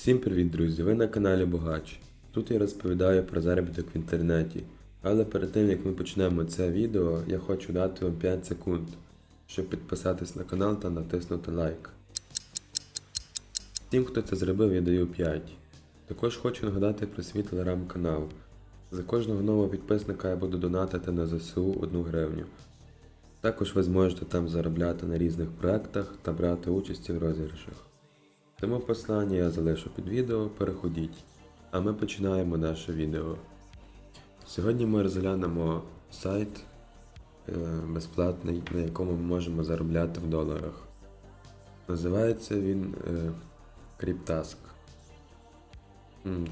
Всім привіт, друзі! Ви на каналі Богач. Тут я розповідаю про заробіток в інтернеті. Але перед тим як ми почнемо це відео, я хочу дати вам 5 секунд, щоб підписатись на канал та натиснути лайк. Тим, хто це зробив, я даю 5. Також хочу нагадати про свій телеграм-канал. За кожного нового підписника я буду донатити на ЗСУ 1 гривню. Також ви зможете там заробляти на різних проектах та брати участь в розіграшах. Тому послання я залишу під відео, переходіть. А ми починаємо наше відео. Сьогодні ми розглянемо сайт е, безплатний, на якому ми можемо заробляти в доларах. Називається він е, Cryptask.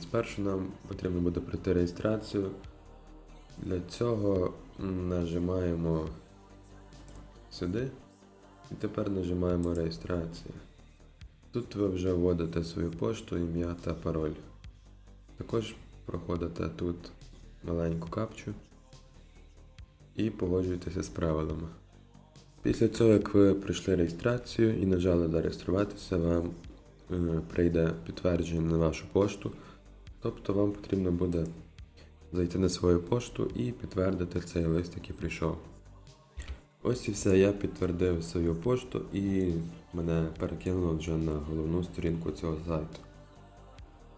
Спершу нам потрібно буде пройти реєстрацію. Для цього нажимаємо сюди і тепер нажимаємо реєстрація. Тут ви вже вводите свою пошту, ім'я та пароль. Також проходите тут маленьку капчу і погоджуєтеся з правилами. Після цього, як ви пройшли реєстрацію і нажали зареєструватися, вам е, прийде підтвердження на вашу пошту. Тобто вам потрібно буде зайти на свою пошту і підтвердити цей лист, який прийшов. Ось і все, я підтвердив свою пошту і мене перекинуло вже на головну сторінку цього сайту.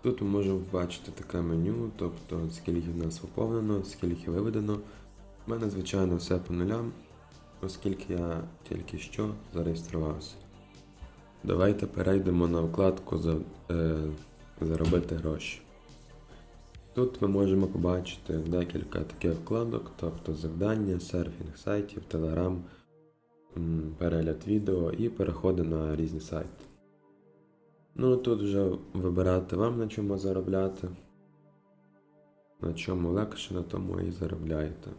Тут ми можемо бачити таке меню, тобто скільки в нас поповнено, скільки виведено. У мене, звичайно, все по нулям, оскільки я тільки що зареєструвався. Давайте перейдемо на вкладку за, е, Заробити гроші. Тут ми можемо побачити декілька таких вкладок, тобто завдання, серфінг сайтів, телеграм, перегляд відео і переходи на різні сайти. Ну тут вже вибирати вам на чому заробляти. На чому легше, на тому і заробляєте.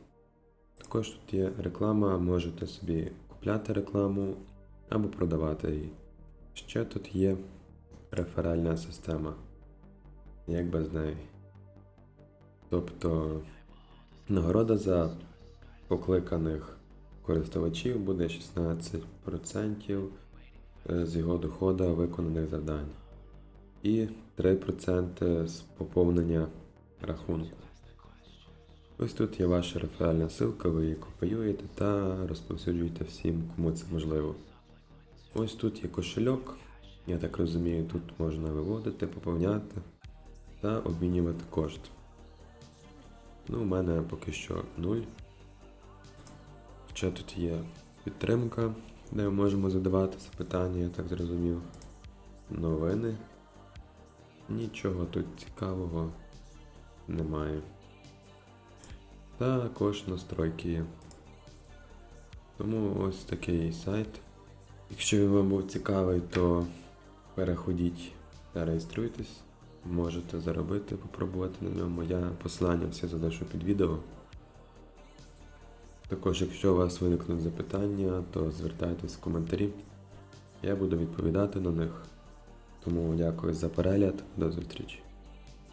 Також тут є реклама, можете собі купляти рекламу або продавати її. Ще тут є реферальна система. Як без неї. Тобто нагорода за покликаних користувачів буде 16% з його доходу виконаних завдань і 3% з поповнення рахунку. Ось тут є ваша реферальна ссылка, ви її копіюєте та розповсюджуєте всім, кому це можливо. Ось тут є кошельок, я так розумію, тут можна виводити, поповняти та обмінювати кошти. Ну, у мене поки що 0. Ще тут є підтримка, де ми можемо задавати запитання, я так зрозумів. Новини. Нічого тут цікавого немає. Також настройки є. Тому ось такий сайт. Якщо він вам був цікавий, то переходіть та реєструйтесь. Можете заробити, попробувати на ньому. Я посилання все залишу під відео. Також, якщо у вас виникнуть запитання, то звертайтесь в коментарі. Я буду відповідати на них. Тому дякую за перегляд, до зустрічі.